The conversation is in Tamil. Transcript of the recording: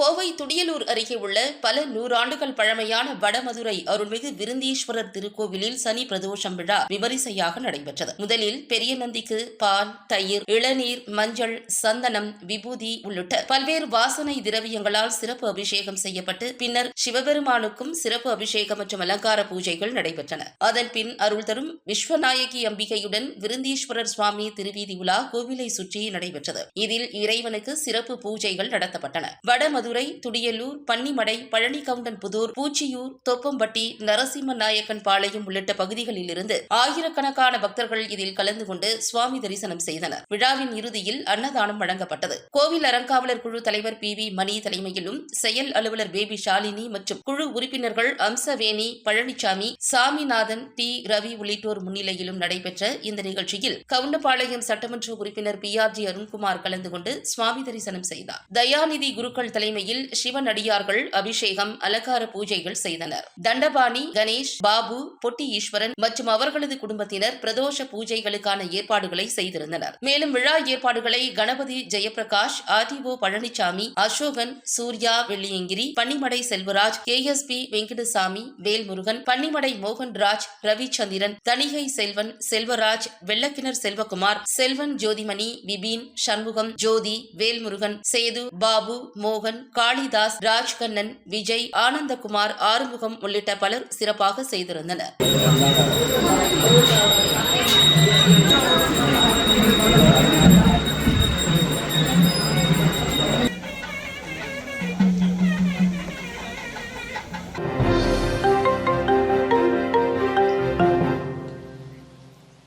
கோவை துடியலூர் அருகே உள்ள பல நூறாண்டுகள் பழமையான வடமதுரை அருள்மிகு விருந்தீஸ்வரர் திருக்கோவிலில் சனி பிரதோஷம் விழா விமரிசையாக நடைபெற்றது. முதலில் பெரிய நந்திக்கு பால் தயிர் இளநீர் மஞ்சள் சந்தனம் விபூதி உள்ளிட்ட பல்வேறு வாசனை திரவியங்களால் சிறப்பு அபிஷேகம் செய்யப்பட்டு பின்னர் சிவபெருமானுக்கும் சிறப்பு அபிஷேகம் மற்றும் அலங்கார பூஜைகள் நடைபெற்றன. அதன் பின் அருள் தரும் விஸ்வநாயகி அம்பிகையுடன் விருந்தீஸ்வரர் சுவாமி திருவீதி உலா கோவிலை சுற்றி நடைபெற்றது. இதில் இறைவனுக்கு சிறப்பு பூஜைகள் நடத்தப்பட்டன. மதுரை துடியலூர் பன்னிமடை பழனிகவுண்டன் புதூர் பூச்சியூர் தோப்பம்பட்டி நரசிம்ம நாயக்கன் பாளையம் உள்ளிட்ட பகுதிகளில் இருந்து ஆயிரக்கணக்கான பக்தர்கள் இதில் கலந்து கொண்டு சுவாமி தரிசனம் செய்தனர். விழாவின் இறுதியில் அன்னதானம் வழங்கப்பட்டது. கோவில் அறங்காவலர் குழு தலைவர் பி வி மணி தலைமையிலும் செயல் அலுவலர் பேபி ஷாலினி மற்றும் குழு உறுப்பினர்கள் அம்சவேணி பழனிசாமி சாமிநாதன் டி ரவி உள்ளிட்டோர் முன்னிலையிலும் நடைபெற்ற இந்த நிகழ்ச்சியில் கவுண்டபாளையம் சட்டமன்ற உறுப்பினர் பி ஆர் ஜி அருண்குமார் கலந்து கொண்டு சுவாமி தரிசனம் செய்தார். தயாநிதி குருக்கள் தலைமை தலைமையில் சிவனடியார்கள் அபிஷேகம் அலங்கார பூஜைகள் செய்தனர். தண்டபாணி கணேஷ் பாபு பொட்டி ஈஸ்வரன் மற்றும் அவர்களது குடும்பத்தினர் பிரதோஷ பூஜைகளுக்கான ஏற்பாடுகளை செய்திருந்தனர். மேலும் விழா ஏற்பாடுகளை கணபதி ஜெயபிரகாஷ் ஆர்டிஓ பழனிசாமி அசோகன் சூர்யா வெள்ளியங்கிரி பன்னிமடை செல்வராஜ் கேஎஸ்பி வெங்கடசாமி வேல்முருகன் பன்னிமடை மோகன்ராஜ் ரவிச்சந்திரன் தணிகை செல்வன் செல்வராஜ் வெள்ளக்கிணர் செல்வகுமார் செல்வன் ஜோதிமணி விபின் சண்முகம் ஜோதி வேல்முருகன் சேது பாபு மோகன் காளிதாஸ் ராஜ்கண்ணன் விஜய் ஆனந்தகுமார் ஆறுமுகம் உள்ளிட்ட பலர் சிறப்பாக செய்திருந்தனர்.